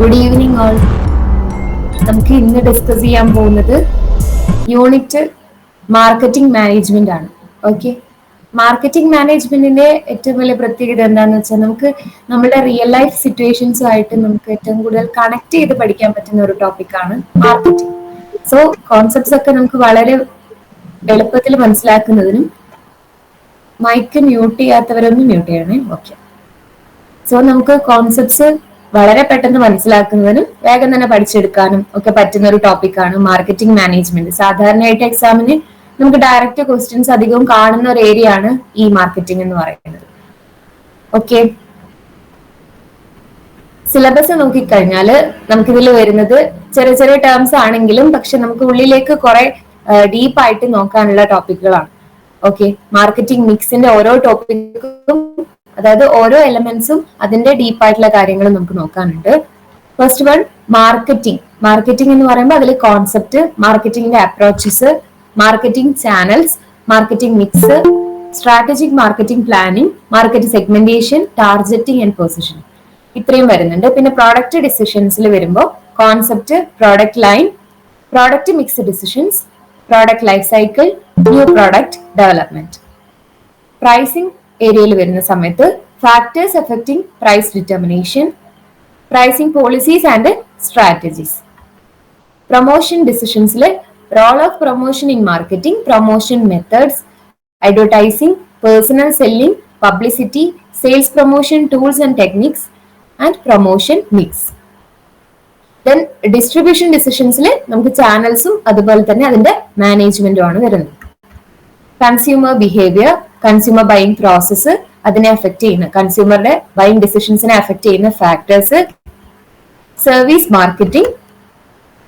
Good evening all നമുക്ക് ഇന്ന് discuss ചെയ്യാൻ പോകുന്നത് യൂണിറ്റ് മാർക്കറ്റിംഗ് മാനേജ്മെന്റ് ആണ്. ഓക്കെ മാർക്കറ്റിംഗ് മാനേജ്മെന്റിന്റെ ഏറ്റവും വലിയ പ്രത്യേകത എന്താണെന്ന് വെച്ചാൽ നമുക്ക് നമ്മുടെ റിയൽ ലൈഫ് സിറ്റുവേഷൻസുമായിട്ട് നമുക്ക് ഏറ്റവും കൂടുതൽ കണക്ട് ചെയ്ത് പഠിക്കാൻ പറ്റുന്ന ഒരു ടോപ്പിക്കാണ് മാർക്കറ്റിംഗ് സോ കോൺസെപ്റ്റ്സ് ഒക്കെ നമുക്ക് വളരെ എളുപ്പത്തിൽ മനസ്സിലാക്കുന്നതിനും മൈക്ക് മ്യൂട്ട് ചെയ്യാത്തവരൊന്നും മ്യൂട്ട് ചെയ്യണേ. ഓക്കെ സോ നമുക്ക് കോൺസെപ്റ്റ്സ് വളരെ പെട്ടെന്ന് മനസ്സിലാക്കുന്നതിനും വേഗം തന്നെ പഠിച്ചെടുക്കാനും ഒക്കെ പറ്റുന്ന ഒരു ടോപ്പിക്കാണ് മാർക്കറ്റിംഗ് മാനേജ്മെന്റ് സാധാരണയായിട്ട് എക്സാമിന് നമുക്ക് ഡയറക്റ്റ് ക്വസ്റ്റ്യൻസ് അധികവും കാണുന്ന ഒരു ഏരിയ ആണ് ഈ മാർക്കറ്റിംഗ് എന്ന് പറയുന്നത്. ഓക്കെ സിലബസ് നോക്കിക്കഴിഞ്ഞാൽ നമുക്കിതിൽ വരുന്നത് ചെറിയ ചെറിയ ടേംസ് ആണെങ്കിലും പക്ഷെ നമുക്ക് ഉള്ളിലേക്ക് കുറെ ഡീപ്പായിട്ട് നോക്കാനുള്ള ടോപ്പിക്കുകളാണ് ഓക്കെ മാർക്കറ്റിംഗ് മിക്സിന്റെ ഓരോ ടോപ്പിക്കും അതായത് ഓരോ എലമെന്റ്സും അതിന്റെ ഡീപ്പായിട്ടുള്ള കാര്യങ്ങൾ നമുക്ക് നോക്കാനുണ്ട്. ഫസ്റ്റ് വൺ മാർക്കറ്റിംഗ് മാർക്കറ്റിംഗ് എന്ന് പറയുമ്പോൾ അതിൽ concept മാർക്കറ്റിംഗിന്റെ approaches marketing channels marketing mix strategic marketing planning market segmentation targeting and position ഇത്രയും വരുന്നുണ്ട്. പിന്നെ പ്രോഡക്റ്റ് ഡിസിഷൻസിൽ വരുമ്പോൾ concept product line product mix decisions product life cycle new product development pricing ഏരിയയിൽ വരുന്ന സമയത്ത് factors affecting price determination pricing policies and strategies promotion ഡിസിഷൻസിൽ role of promotion in marketing promotion methods advertising personal selling publicity sales promotion tools and techniques and promotion mix then distribution ഡിസിഷൻസിൽ നമുക്ക് ചാനൽസും അതുപോലെ തന്നെ അതിന്റെ മാനേജ്മെന്റും ആണ് വരുന്നത്. Consumer behaviour consumer buying process അതിനെ affect ചെയ്യുന്ന. കൺസ്യൂമറുടെ ബൈയിങ് ഡിസിഷൻസിനെ അഫക്ട് ചെയ്യുന്ന ഫാക്ടേഴ്സ് സർവീസ് മാർക്കറ്റിംഗ്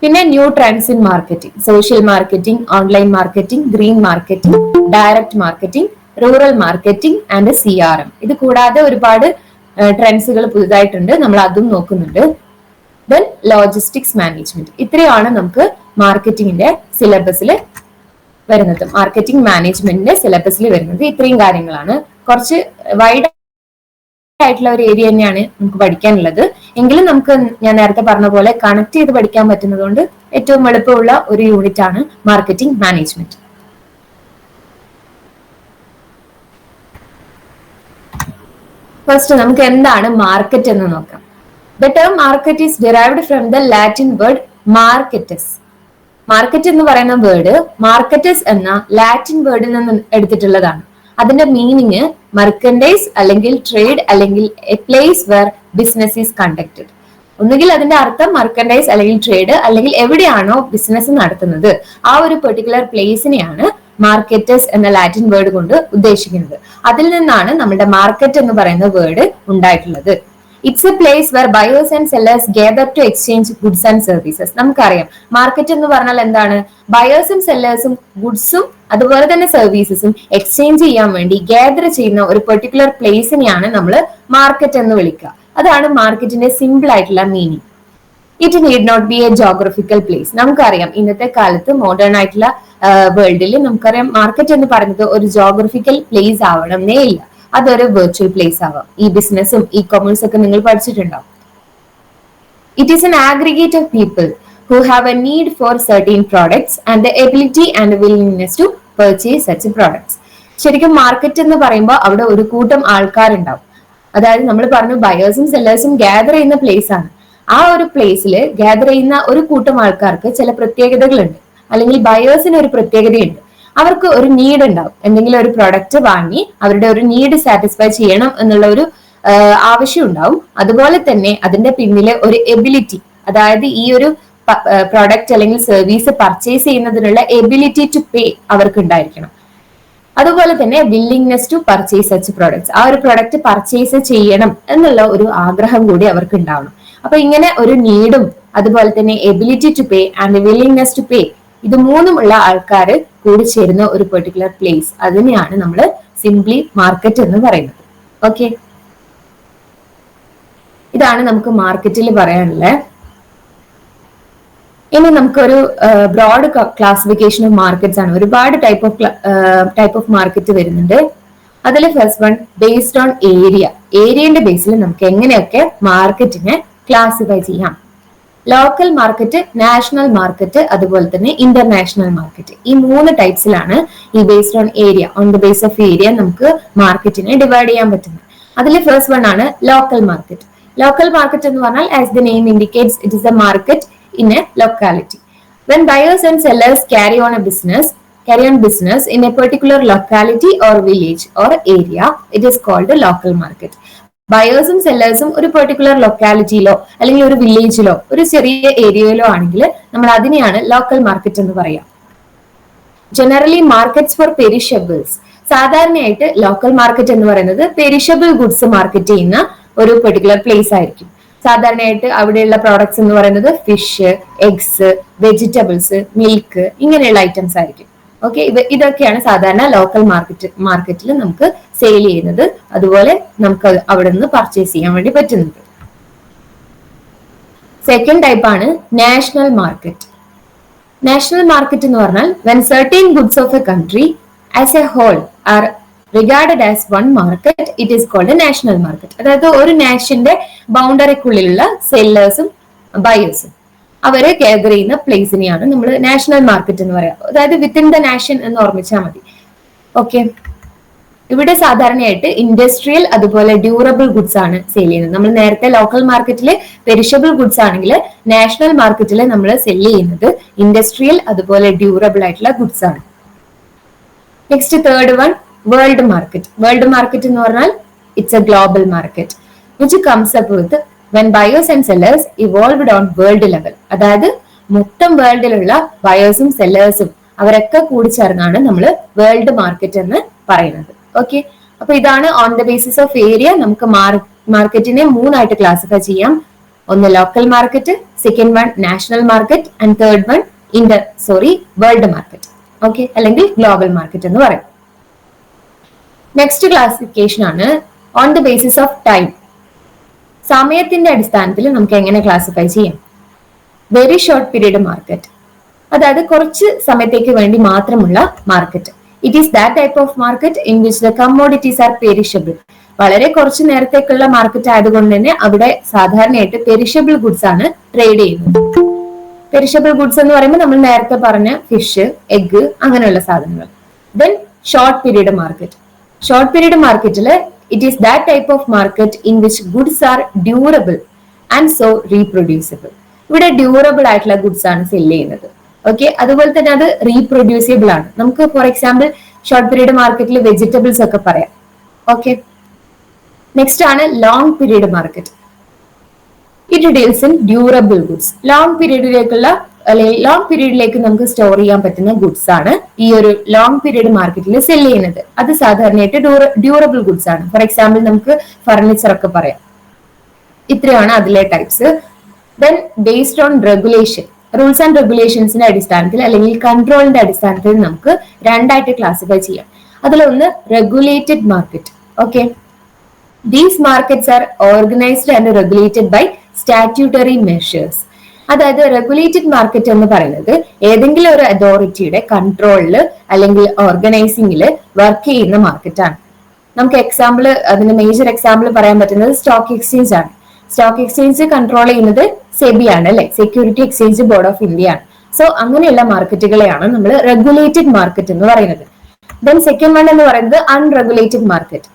പിന്നെ new trends in marketing social marketing online marketing green marketing direct marketing rural marketing and C R M ഇത് കൂടാതെ ഒരുപാട് ട്രെൻഡ്സുകൾ പുതുതായിട്ടുണ്ട്. നമ്മൾ അതും നോക്കുന്നുണ്ട്. ദെൻ ലോജിസ്റ്റിക്സ് മാനേജ്മെന്റ് ഇത്രയാണ് നമുക്ക് മാർക്കറ്റിംഗിന്റെ സിലബസിൽ വരുന്നത്. മാർക്കറ്റിംഗ് മാനേജ്മെന്റിന്റെ സിലബസിൽ വരുന്നത് ഇത്രയും കാര്യങ്ങളാണ്. കുറച്ച് വൈഡ് ആയിട്ടുള്ള ഒരു ഏരിയ തന്നെയാണ് നമുക്ക് പഠിക്കാനുള്ളത്. എങ്കിലും നമുക്ക് ഞാൻ നേരത്തെ പറഞ്ഞ പോലെ കണക്ട് ചെയ്ത് പഠിക്കാൻ പറ്റുന്നതുകൊണ്ട് ഏറ്റവും എളുപ്പമുള്ള ഒരു യൂണിറ്റ് ആണ് മാർക്കറ്റിംഗ് മാനേജ്മെന്റ് ഫസ്റ്റ് നമുക്ക് എന്താണ് മാർക്കറ്റ് എന്ന് നോക്കാം. The term market is derived from the Latin word mercatus market എന്ന് പറയുന്ന വേർഡ് മാർക്കറ്റസ് എന്ന ലാറ്റിൻ വേർഡിൽ നിന്ന് എടുത്തിട്ടുള്ളതാണ്. അതിന്റെ മീനിങ് മർക്കൻഡൈസ് അല്ലെങ്കിൽ ട്രേഡ് അല്ലെങ്കിൽ a place where business is conducted ഒന്നുകിൽ അതിന്റെ അർത്ഥം മർക്കൻഡൈസ് അല്ലെങ്കിൽ ട്രേഡ് അല്ലെങ്കിൽ എവിടെയാണോ ബിസിനസ് നടത്തുന്നത്. ആ ഒരു പെർട്ടിക്കുലർ പ്ലേസിനെയാണ് മാർക്കറ്റസ് എന്ന ലാറ്റിൻ വേർഡ് കൊണ്ട് ഉദ്ദേശിക്കുന്നത്. അതിൽ നിന്നാണ് നമ്മുടെ മാർക്കറ്റ് എന്ന് പറയുന്ന വേർഡ് ഉണ്ടായിട്ടുള്ളത്. It's a place where buyers and sellers gather to exchange goods and services നമുക്കറിയാം. മാർക്കറ്റ് എന്ന് പറഞ്ഞാൽ എന്താണ്? ബയേഴ്സും സെല്ലേഴ്സും ഗുഡ്സും അതുപോലെ തന്നെ സർവീസസും എക്സ്ചേഞ്ച് ചെയ്യാൻ വേണ്ടി ഗേദർ ചെയ്യുന്ന ഒരു പെർട്ടിക്കുലർ പ്ലേസിനെയാണ് നമ്മൾ മാർക്കറ്റ് എന്ന് വിളിക്കുക. അതാണ് മാർക്കറ്റിന്റെ സിമ്പിൾ ആയിട്ടുള്ള meaning it need not be a geographical place നമുക്കറിയാം ഇന്നത്തെ കാലത്ത് മോഡേൺ ആയിട്ടുള്ള വേൾഡിൽ നമുക്കറിയാം മാർക്കറ്റ് എന്ന് പറയുന്നത് ഒരു ജോഗ്രഫിക്കൽ പ്ലേസ് ആവണമെന്നേ ഇല്ല. അതൊരു വെർച്വൽ പ്ലേസ് ആവാം. ഈ ബിസിനസ്സും ഇ കൊമേഴ്സ് ഒക്കെ നിങ്ങൾ പഠിച്ചിട്ടുണ്ടാവും. It is an aggregate of people who have a need for certain products and the ability and willingness to purchase such products ശരിക്കും മാർക്കറ്റ് എന്ന് പറയുമ്പോൾ അവിടെ ഒരു കൂട്ടം ആൾക്കാരുണ്ടാവും. അതായത് നമ്മൾ പറഞ്ഞു ബയേഴ്സും സെല്ലേഴ്സും ഗ്യാദർ ചെയ്യുന്ന പ്ലേസ് ആണ്. ആ ഒരു പ്ലേസിൽ ഗ്യാദർ ചെയ്യുന്ന ഒരു കൂട്ടം ആൾക്കാർക്ക് ചില പ്രത്യേകതകളുണ്ട്. അല്ലെങ്കിൽ ബയേഴ്സിന് ഒരു പ്രത്യേകതയുണ്ട്. അവർക്ക് ഒരു നീഡ് ഉണ്ടാവും. എന്തെങ്കിലും ഒരു പ്രൊഡക്റ്റ് വാങ്ങി അവരുടെ ഒരു നീഡ് സാറ്റിസ്ഫൈ ചെയ്യണം എന്നുള്ള ഒരു ആവശ്യം ഉണ്ടാവും. അതുപോലെ തന്നെ അതിന്റെ പിന്നിലെ ഒരു എബിലിറ്റി അതായത് ഈ ഒരു പ്രൊഡക്റ്റ് അല്ലെങ്കിൽ സർവീസ് പർച്ചേസ് ചെയ്യുന്നതിനുള്ള എബിലിറ്റി ടു പേ അവർക്ക് ഉണ്ടായിരിക്കണം. അതുപോലെ തന്നെ willingness to purchase such products ആ ഒരു പ്രൊഡക്റ്റ് പർച്ചേസ് ചെയ്യണം എന്നുള്ള ഒരു ആഗ്രഹം കൂടി അവർക്ക് ഉണ്ടാവണം. അപ്പൊ ഇങ്ങനെ ഒരു നീഡും അതുപോലെ തന്നെ ability to pay and willingness to pay ഇത് മൂന്നുമുള്ള ആൾക്കാർ കൂടി ചേരുന്ന ഒരു പെർട്ടിക്കുലർ പ്ലേസ് അതിനെയാണ് നമ്മൾ സിംപ്ലി മാർക്കറ്റ് എന്ന് പറയുന്നത്. ഓക്കെ ഇതാണ് നമുക്ക് മാർക്കറ്റിൽ പറയാനുള്ളത് ഇനി നമുക്കൊരു ബ്രോഡ് ക്ലാസിഫിക്കേഷൻ ഓഫ് മാർക്കറ്റ്സ് ആണ്. ഒരുപാട് type of type of market വരുന്നുണ്ട്. അതിൽ first one based on area ഏരിയന്റെ ബേസിൽ നമുക്ക് എങ്ങനെയൊക്കെ മാർക്കറ്റിനെ ക്ലാസിഫൈ ചെയ്യാം? ലോക്കൽ മാർക്കറ്റ് നാഷണൽ മാർക്കറ്റ് അതുപോലെ തന്നെ ഇന്റർനാഷണൽ മാർക്കറ്റ് ഈ മൂന്ന് ടൈപ്സിലാണ് ഈ based on area on the base of area നമുക്ക് മാർക്കറ്റിനെ ഡിവൈഡ് ചെയ്യാൻ പറ്റുന്നത്. അതിൽ ഫസ്റ്റ് വൺ ആണ് ലോക്കൽ മാർക്കറ്റ് ലോക്കൽ മാർക്കറ്റ് എന്ന് പറഞ്ഞാൽ as the name indicates it is a market in a locality when buyers and sellers carry on a business carry on business in a particular locality or village or area it is called a local market. ബയേഴ്സും സെല്ലേഴ്സും ഒരു particular ലൊക്കാലിറ്റിയിലോ അല്ലെങ്കിൽ ഒരു വില്ലേജിലോ ഒരു ചെറിയ ഏരിയയിലോ ആണെങ്കിൽ നമ്മൾ അതിനെയാണ് ലോക്കൽ മാർക്കറ്റ് എന്ന് പറയാം. ജനറലി മാർക്കറ്റ്സ് ഫോർ പെരിഷബിൾസ് സാധാരണയായിട്ട് ലോക്കൽ മാർക്കറ്റ് എന്ന് പറയുന്നത് പെരിഷബിൾ ഗുഡ്സ് മാർക്കറ്റ് ചെയ്യുന്ന ഒരു പെർട്ടിക്കുലർ പ്ലേസ് ആയിരിക്കും. സാധാരണയായിട്ട് അവിടെയുള്ള പ്രോഡക്ട്സ് എന്ന് പറയുന്നത് ഫിഷ് എഗ്സ് വെജിറ്റബിൾസ് മിൽക്ക് ഇങ്ങനെയുള്ള ഐറ്റംസ് ആയിരിക്കും. ഓക്കെ ഇത് ഇതൊക്കെയാണ് സാധാരണ ലോക്കൽ മാർക്കറ്റ് മാർക്കറ്റിൽ നമുക്ക് സെയിൽ ചെയ്യുന്നത്. അതുപോലെ നമുക്ക് അവിടെ നിന്ന് പർച്ചേസ് ചെയ്യാൻ വേണ്ടി പറ്റുന്നത്. സെക്കൻഡ് ടൈപ്പ് ആണ് നാഷണൽ മാർക്കറ്റ് നാഷണൽ മാർക്കറ്റ് എന്ന് പറഞ്ഞാൽ when certain goods of a country as a whole are regarded as one market it is called national market അതായത് ഒരു നാഷന്റെ ബൗണ്ടറിക്കുള്ളിലുള്ള സെല്ലേഴ്സും ബയേഴ്സും അവരെ ഗ്യാദർ ചെയ്യുന്ന പ്ലേസിനെയാണ് നമ്മൾ നാഷണൽ മാർക്കറ്റ് എന്ന് പറയാം. അതായത് വിത്തിൻ ദ നാഷൻ എന്ന് ഓർമ്മിച്ചാൽ മതി. ഓക്കെ ഇവിടെ സാധാരണയായിട്ട് ഇൻഡസ്ട്രിയൽ അതുപോലെ ഡ്യൂറബിൾ ഗുഡ്സ് ആണ് സെയിൽ ചെയ്യുന്നത്. നമ്മൾ നേരത്തെ ലോക്കൽ മാർക്കറ്റിൽ പെരിഷബിൾ ഗുഡ്സ് ആണെങ്കിൽ നാഷണൽ മാർക്കറ്റിൽ നമ്മൾ സെൽ ചെയ്യുന്നത് ഇൻഡസ്ട്രിയൽ അതുപോലെ ഡ്യൂറബിൾ ആയിട്ടുള്ള ഗുഡ്സ് ആണ്. Next third one world market world market എന്ന് പറഞ്ഞാൽ it's a global market which comes up with when buyers and sellers evolved on world level അതായത് മൊത്തം വേൾഡിലുള്ള ബയേഴ്സും സെല്ലേഴ്സും അവരൊക്കെ കൂടി ചേർന്നാണ് നമ്മൾ വേൾഡ് മാർക്കറ്റ് എന്ന് പറയുന്നത്. ഓക്കെ അപ്പൊ ഇതാണ് on the basis of area നമുക്ക് മാർക്കറ്റിനെ മൂന്നായിട്ട് ക്ലാസിഫൈ ചെയ്യാം. ഒന്ന് local market second one national market and third one inter sorry world market okay അല്ലെങ്കിൽ ഗ്ലോബൽ മാർക്കറ്റ് എന്ന് പറയും. നെക്സ്റ്റ് ക്ലാസിഫിക്കേഷൻ ആണ് on the basis of time സമയത്തിന്റെ അടിസ്ഥാനത്തിൽ നമുക്ക് എങ്ങനെ ക്ലാസിഫൈ ചെയ്യാം? വെരി ഷോർട്ട് പീരീഡ് മാർക്കറ്റ് അതായത് കുറച്ച് സമയത്തേക്ക് വേണ്ടി മാത്രമുള്ള market it is that type of market in which the commodities are perishable വളരെ കുറച്ച് നേരത്തേക്കുള്ള മാർക്കറ്റ് ആയതുകൊണ്ട് തന്നെ അവിടെ സാധാരണയായിട്ട് പെരിഷബിൾ ഗുഡ്സ് ആണ് ട്രേഡ് ചെയ്യുന്നത്. പെരിഷബിൾ ഗുഡ്സ് എന്ന് പറയുമ്പോൾ നമ്മൾ നേരത്തെ പറഞ്ഞ ഫിഷ് എഗ് അങ്ങനെയുള്ള സാധനങ്ങൾ. Then short period market short period മാർക്കറ്റിൽ it is that type of market in which goods are durable and so reproducible. ഇവിടെ ഡ്യൂറബിൾ ആയിട്ടുള്ള ഗുഡ്സ് ആണ് സെൽ ചെയ്യുന്നത്. ഓക്കെ അതുപോലെ തന്നെ അത് റീപ്രൊഡ്യൂസിബിൾ ആണ്. നമുക്ക് ഫോർ എക്സാമ്പിൾ ഷോർട്ട് പീരീഡ് മാർക്കറ്റിൽ വെജിറ്റബിൾസ് ഒക്കെ പറയാം. ഓക്കെ നെക്സ്റ്റ് ആണ് long period market it deals in durable goods long പീരീഡിലേക്കുള്ള അല്ലെങ്കിൽ ലോങ് പീരീഡിലേക്ക് നമുക്ക് സ്റ്റോർ ചെയ്യാൻ പറ്റുന്ന ഗുഡ്സ് ആണ് ഈ ഒരു ലോങ് പീരീഡ് മാർക്കറ്റിൽ സെൽ ചെയ്യുന്നത്. അത് സാധാരണയായിട്ട് ഡ്യൂറബിൾ ഗുഡ്സ് ആണ്. ഫോർ എക്സാമ്പിൾ നമുക്ക് ഫർണിച്ചർ ഒക്കെ പറയാം. ഇത്രയാണ് അതിലെ types then based on regulation rules and റെഗുലേഷൻസിന്റെ അടിസ്ഥാനത്തിൽ അല്ലെങ്കിൽ കൺട്രോളിന്റെ അടിസ്ഥാനത്തിൽ നമുക്ക് രണ്ടായിട്ട് ക്ലാസിഫൈ ചെയ്യാം. അതിലൊന്ന് regulated market okay these markets are organised and regulated by statutory measures അതായത് റെഗുലേറ്റഡ് മാർക്കറ്റ് എന്ന് പറയുന്നത് ഏതെങ്കിലും ഒരു അതോറിറ്റിയുടെ കൺട്രോളിൽ അല്ലെങ്കിൽ ഓർഗനൈസിംഗിൽ വർക്ക് ചെയ്യുന്ന മാർക്കറ്റാണ് നമുക്ക് എക്സാമ്പിൾ അതിന് മേജർ എക്സാമ്പിൾ പറയാൻ പറ്റുന്നത് സ്റ്റോക്ക് എക്സ്ചേഞ്ച് ആണ്. സ്റ്റോക്ക് എക്സ്ചേഞ്ച് കൺട്രോൾ ചെയ്യുന്നത് സെബി ആണ് അല്ലെ? Security exchange board of India ആണ്. സോ അങ്ങനെയുള്ള മാർക്കറ്റുകളെയാണ് നമ്മൾ റെഗുലേറ്റഡ് മാർക്കറ്റ് എന്ന് പറയുന്നത്. ദെൻ സെക്കൻഡ് വൺ എന്ന് പറയുന്നത് അൺറെഗുലേറ്റഡ് മാർക്കറ്റ്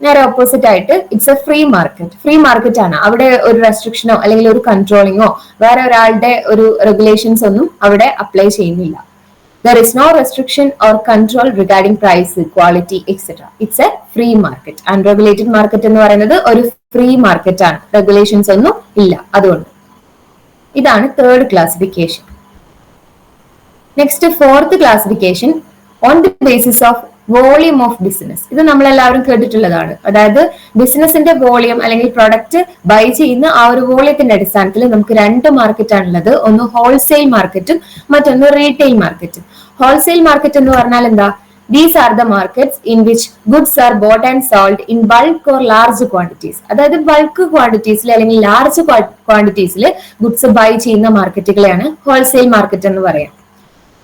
നേരെ ഓപ്പോസിറ്റ് ആയിട്ട് it's a free market free market ആണ്. അവിടെ ഒരു റെസ്ട്രിക്ഷനോ അല്ലെങ്കിൽ ഒരു കൺട്രോളിങ്ങോ വേറെ ഒരാളുടെ ഒരു റെഗുലേഷൻസ് ഒന്നും അവിടെ അപ്ലൈ ചെയ്യുന്നില്ല. There is no restriction or control regarding price quality etcetera it's a free market unregulated market എന്ന് പറയുന്നത് ഒരു ഫ്രീ മാർക്കറ്റ് ആണ്. റെഗുലേഷൻസ് ഒന്നും ഇല്ല. അതുകൊണ്ട് ഇതാണ് third classification next fourth classification on the basis of volume of business. ഇത് നമ്മൾ എല്ലാവരും കേട്ടിട്ടുള്ളതാണ്. അതായത് ബിസിനസിന്റെ വോളിയം അല്ലെങ്കിൽ പ്രൊഡക്റ്റ് ബൈ ചെയ്യുന്ന ആ ഒരു വോളിയത്തിന്റെ അടിസ്ഥാനത്തിൽ നമുക്ക് രണ്ട് മാർക്കറ്റ് ആണുള്ളത് ഒന്ന് ഹോൾസെയിൽ മാർക്കറ്റും മറ്റൊന്ന് റീറ്റെയിൽ മാർക്കറ്റും. ഹോൾസെയിൽ മാർക്കറ്റ് എന്ന് പറഞ്ഞാൽ എന്താ? These are the markets in which goods are bought and sold in bulk or large quantities അതായത് ബൾക്ക് ക്വാണ്ടിറ്റീസിൽ അല്ലെങ്കിൽ ലാർജ് ക്വാണ്ടിറ്റീസിൽ ഗുഡ്സ് ബൈ ചെയ്യുന്ന മാർക്കറ്റുകളെയാണ് ഹോൾസെയിൽ മാർക്കറ്റ് എന്ന് പറയാം.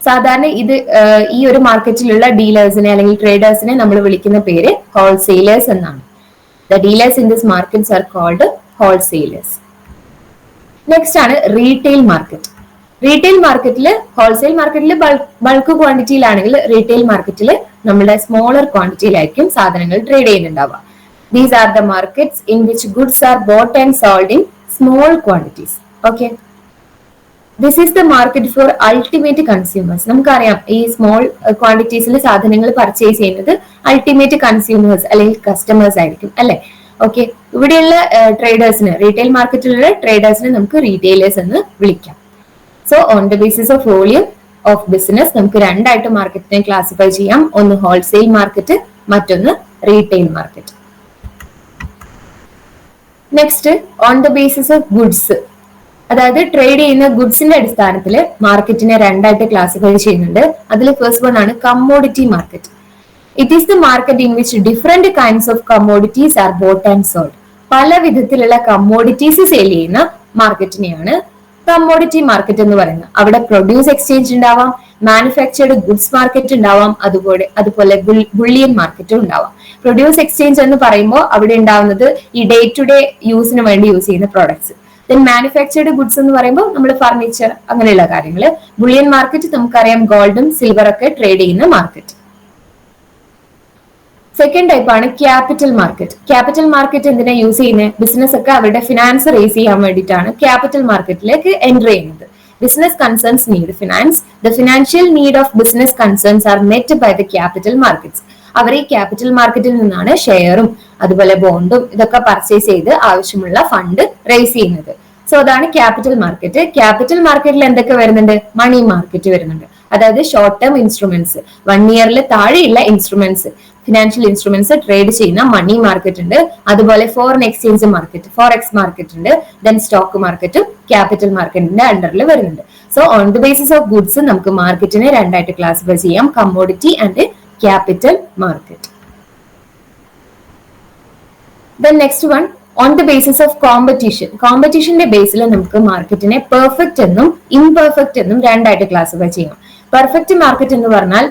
സാധാരണ ഇത് ഈ ഒരു മാർക്കറ്റിലുള്ള ഡീലേഴ്സിനെ അല്ലെങ്കിൽ ട്രേഡേഴ്സിനെ നമ്മൾ വിളിക്കുന്ന പേര് ഹോൾസെയിലേഴ്സ് എന്നാണ്. The dealers in this markets are called wholesalers next ആണ് റീറ്റെയിൽ മാർക്കറ്റ് റീറ്റെയിൽ മാർക്കറ്റിൽ ഹോൾസെയിൽ മാർക്കറ്റിൽ ബൾക്ക് ക്വാണ്ടിറ്റിയിലാണെങ്കിൽ റീറ്റെയിൽ മാർക്കറ്റിൽ നമ്മുടെ സ്മോളർ ക്വാണ്ടിറ്റിയിലായിരിക്കും സാധനങ്ങൾ trade ചെയ്യുന്നുണ്ടാവുക. These are the markets in which goods are bought and sold in small quantities okay this is the market for ultimate consumers നമുക്കറിയാം ഈ സ്മോൾ ക്വാണ്ടിറ്റീസിൽ സാധനങ്ങൾ പർച്ചേസ് ചെയ്യുന്നത് അൾട്ടിമേറ്റ് കൺസ്യൂമേഴ്സ് അല്ലെങ്കിൽ കസ്റ്റമേഴ്സ് ആയിരിക്കും അല്ലെ? ഓക്കെ ഇവിടെയുള്ള ട്രേഡേഴ്സിന് റീറ്റെയിൽ മാർക്കറ്റിലുള്ള ട്രേഡേഴ്സിനെ നമുക്ക് റീറ്റെയിലേഴ്സ് എന്ന് വിളിക്കാം. So on the basis of volume of business നമുക്ക് രണ്ടായിട്ട് മാർക്കറ്റിനെ ക്ലാസിഫൈ ചെയ്യാം. ഒന്ന് ഹോൾസെയിൽ മാർക്കറ്റ് മറ്റൊന്ന് retail market next on the basis of goods അതായത് ട്രേഡ് ചെയ്യുന്ന ഗുഡ്സിന്റെ അടിസ്ഥാനത്തിൽ മാർക്കറ്റിനെ രണ്ടായിട്ട് ക്ലാസിഫൈ ചെയ്യുന്നുണ്ട്. അതിൽ ഫസ്റ്റ് വൺ ആണ് commodity market it is the market in which different kinds of commodities are bought and sold പല വിധത്തിലുള്ള കമ്മോഡിറ്റീസ് സെയിൽ ചെയ്യുന്ന മാർക്കറ്റിനെയാണ് കമ്മോഡിറ്റി മാർക്കറ്റ് എന്ന് പറയുന്നത്. അവിടെ പ്രൊഡ്യൂസ് എക്സ്ചേഞ്ച് ഉണ്ടാവാം മാനുഫാക്ചേർഡ് ഗുഡ്സ് മാർക്കറ്റ് ഉണ്ടാവാം അതുപോലെ അതുപോലെ ബുള്ളിയൻ മാർക്കറ്റും ഉണ്ടാവാം. പ്രൊഡ്യൂസ് എക്സ്ചേഞ്ച് എന്ന് പറയുമ്പോൾ അവിടെ ഉണ്ടാവുന്നത് ഈ ഡേ ടു ഡേ യൂസിന് വേണ്ടി യൂസ് ചെയ്യുന്ന പ്രോഡക്ട്സ് ദെൻ മാനുഫാക്ചേർഡ് ഗുഡ്സ് എന്ന് പറയുമ്പോൾ നമ്മൾ ഫർണിച്ചർ അങ്ങനെയുള്ള കാര്യങ്ങൾ ബുള്ളിയൻ മാർക്കറ്റ് നമുക്കറിയാം ഗോൾഡും സിൽവർ ഒക്കെ ട്രേഡ് ചെയ്യുന്ന മാർക്കറ്റ് സെക്കൻഡ് ടൈപ്പാണ് ക്യാപിറ്റൽ മാർക്കറ്റ് ക്യാപിറ്റൽ മാർക്കറ്റ് എന്തിനാ യൂസ് ചെയ്യുന്നത് ബിസിനസ് ഒക്കെ അവരുടെ ഫിനാൻസ് റേസ് ചെയ്യാൻ വേണ്ടിയിട്ടാണ് ക്യാപിറ്റൽ മാർക്കറ്റിലേക്ക് എന്റർ ചെയ്യുന്നത്. Business concerns need finance the financial need of business concerns are met by the capital markets അവർ ഈ ക്യാപിറ്റൽ മാർക്കറ്റിൽ നിന്നാണ് ഷെയറും അതുപോലെ ബോണ്ടും ഇതൊക്കെ പർച്ചേസ് ചെയ്ത് ആവശ്യമുള്ള ഫണ്ട് റേസ് ചെയ്യുന്നത്. സോ അതാണ് ക്യാപിറ്റൽ മാർക്കറ്റ് ക്യാപിറ്റൽ മാർക്കറ്റിൽ എന്തൊക്കെ വരുന്നുണ്ട്? മണി മാർക്കറ്റ് വരുന്നുണ്ട്. അതായത് ഷോർട്ട് ടേം ഇൻസ്ട്രുമെന്റ്സ് വൺ ഇയറിൽ താഴെയുള്ള ഇൻസ്ട്രുമെന്റ്സ് ഫിനാൻഷ്യൽ ഇൻസ്ട്രുമെന്റ്സ് ട്രേഡ് ചെയ്യുന്ന മണി മാർക്കറ്റ് ഉണ്ട്. അതുപോലെ foreign exchange market forex market ഉണ്ട്. ദെൻ സ്റ്റോക്ക് മാർക്കറ്റും ക്യാപിറ്റൽ മാർക്കറ്റിന്റെ അണ്ടറിൽ വരുന്നുണ്ട്. So on the basis of goods നമുക്ക് മാർക്കറ്റിനെ രണ്ടായിട്ട് ക്ലാസിഫൈ ചെയ്യാം. Commodity and capital market then next one on the basis of competition കോമ്പറ്റീഷന്റെ ബേസിൽ നമുക്ക് മാർക്കറ്റിനെ പെർഫെക്റ്റ് എന്നും ഇംപെർഫെക്റ്റ് എന്നും രണ്ടായിട്ട് ക്ലാസിഫൈ ചെയ്യാം പെർഫെക്റ്റ് മാർക്കറ്റ് എന്ന് പറഞ്ഞാൽ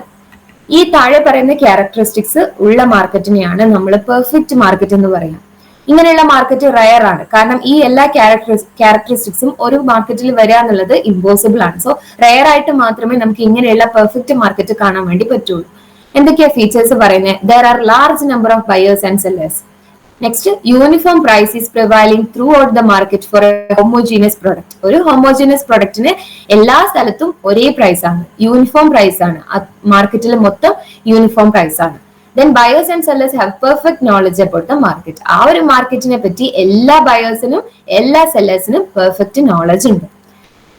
ഈ താഴെ പറയുന്ന ക്യാരക്ടറിസ്റ്റിക്സ് ഉള്ള മാർക്കറ്റിനെയാണ് നമ്മൾ പെർഫെക്റ്റ് മാർക്കറ്റ് എന്ന് പറയാം ഇങ്ങനെയുള്ള മാർക്കറ്റ് റയർ ആണ്. കാരണം ഈ എല്ലാ ക്യാരക്ടറിസ്റ്റിക്സും ഒരു മാർക്കറ്റിൽ വരിക എന്നുള്ളത് ഇമ്പോസിബിൾ ആണ്. സോ റയർ ആയിട്ട് മാത്രമേ നമുക്ക് ഇങ്ങനെയുള്ള പെർഫെക്റ്റ് മാർക്കറ്റ് കാണാൻ വേണ്ടി പറ്റുള്ളൂ. എന്തൊക്കെയാ ഫീച്ചേഴ്സ് പറയുന്നത് there are large number of buyers and sellers next uniform price is prevailing throughout the market for homogeneous product ഒരു ഹോമോജീനിയസ് പ്രൊഡക്റ്റിന് എല്ലാ സ്ഥലത്തും ഒരേ പ്രൈസ് ആണ്. യൂണിഫോം പ്രൈസ് ആണ്. മാർക്കറ്റിൽ മൊത്തം യൂണിഫോം പ്രൈസ് ആണ്. Then buyers and sellers have perfect knowledge about the market ആ ഒരു മാർക്കറ്റിനെ പറ്റി എല്ലാ ബയേഴ്സിനും എല്ലാ സെല്ലേഴ്സിനും പെർഫെക്റ്റ് നോളജ് ഉണ്ട്.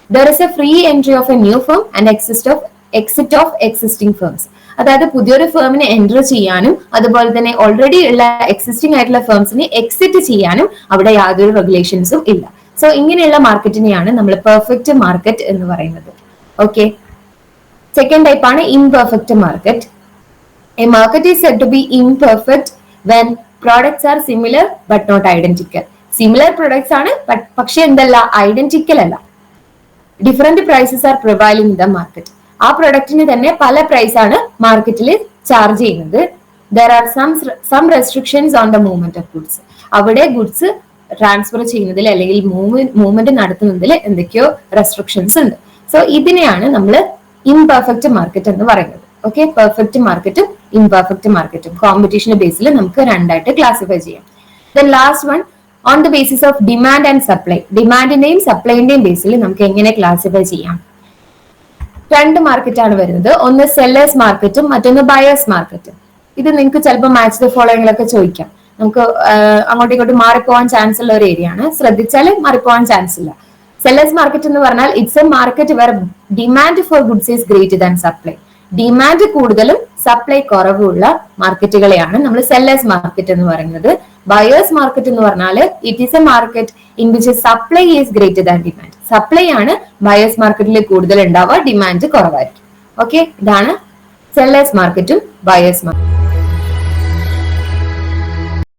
There is a free entry of a new firm and exist of exit of existing firms അതായത് പുതിയൊരു ഫേമിനെ എന്റർ ചെയ്യാനും അതുപോലെ തന്നെ ഓൾറെഡി ഉള്ള എക്സിസ്റ്റിംഗ് ആയിട്ടുള്ള ഫേംസിനെ എക്സിറ്റ് ചെയ്യാനും അവിടെ യാതൊരു റെഗുലേഷൻസും ഇല്ല. സോ ഇങ്ങനെയുള്ള മാർക്കറ്റിനെയാണ് നമ്മൾ പെർഫെക്റ്റ് മാർക്കറ്റ് എന്ന് പറയുന്നത്. ഓക്കെ സെക്കൻഡ് ടൈപ്പ് ആണ് imperfect market a market is said to be imperfect when products are similar but not identical similar products ആണ് പക്ഷെ എന്തല്ല ഐഡന്റിക്കൽ അല്ല. Different prices are prevailing in the market ആ പ്രൊഡക്റ്റിന് തന്നെ പല പ്രൈസ് ആണ് മാർക്കറ്റിൽ ചാർജ് ചെയ്യുന്നത്. There are some some restrictions on the movement of goods അവിടെ ഗുഡ്സ് ട്രാൻസ്ഫർ ചെയ്യുന്നതിൽ അല്ലെങ്കിൽ മൂവ്മെന്റ് നടത്തുന്നതിൽ എന്തൊക്കെയോ റെസ്ട്രിക്ഷൻസ് ഉണ്ട്. സോ ഇതിനെയാണ് നമ്മൾ ഇംപെർഫെക്റ്റ് മാർക്കറ്റ് എന്ന് പറയുന്നത്. ഓക്കെ പെർഫെക്റ്റ് മാർക്കറ്റും ഇംപെർഫെക്റ്റ് മാർക്കറ്റും കോമ്പറ്റീഷന്റെ ബേസിൽ നമുക്ക് രണ്ടായിട്ട് ക്ലാസിഫൈ ചെയ്യാം. Then last one on the basis of demand and supply ഡിമാൻഡിന്റെയും സപ്ലൈന്റെയും ബേസിൽ നമുക്ക് എങ്ങനെ ക്ലാസിഫൈ ചെയ്യാം? രണ്ട് മാർക്കറ്റാണ് വരുന്നത്. ഒന്ന് സെല്ലേഴ്സ് മാർക്കറ്റും മറ്റൊന്ന് ബയേഴ്സ് മാർക്കറ്റും ഇത് നിങ്ങൾക്ക് ചിലപ്പോൾ മാച്ച് ദ ഫോളോയിങ്ങിലൊക്കെ ചോദിക്കാം. നമുക്ക് അങ്ങോട്ടും ഇങ്ങോട്ടും മാറിപ്പോവാൻ ചാൻസ് ഉള്ള ഒരു ഏരിയ ആണ്. ശ്രദ്ധിച്ചാൽ മാറിപ്പോവാൻ ചാൻസ് ഇല്ല. സെല്ലേഴ്സ് മാർക്കറ്റ് എന്ന് പറഞ്ഞാൽ it's a market where demand for goods is greater than supply demand കൂടുതലും സപ്ലൈ കുറവുള്ള മാർക്കറ്റുകളെയാണ് നമ്മൾ സെല്ലേഴ്സ് മാർക്കറ്റ് എന്ന് പറയുന്നത്. ബയേഴ്സ് മാർക്കറ്റ് എന്ന് പറഞ്ഞാൽ it is a market in which supply is greater than demand supply ആണ് ബയേഴ്സ് മാർക്കറ്റിൽ കൂടുതൽ ഉണ്ടാവുക ഡിമാൻഡ് കുറവായിരിക്കും. ഓക്കെ ഇതാണ് സെല്ലേഴ്സ് മാർക്കറ്റും ബയേഴ്സ് മാർക്കറ്റും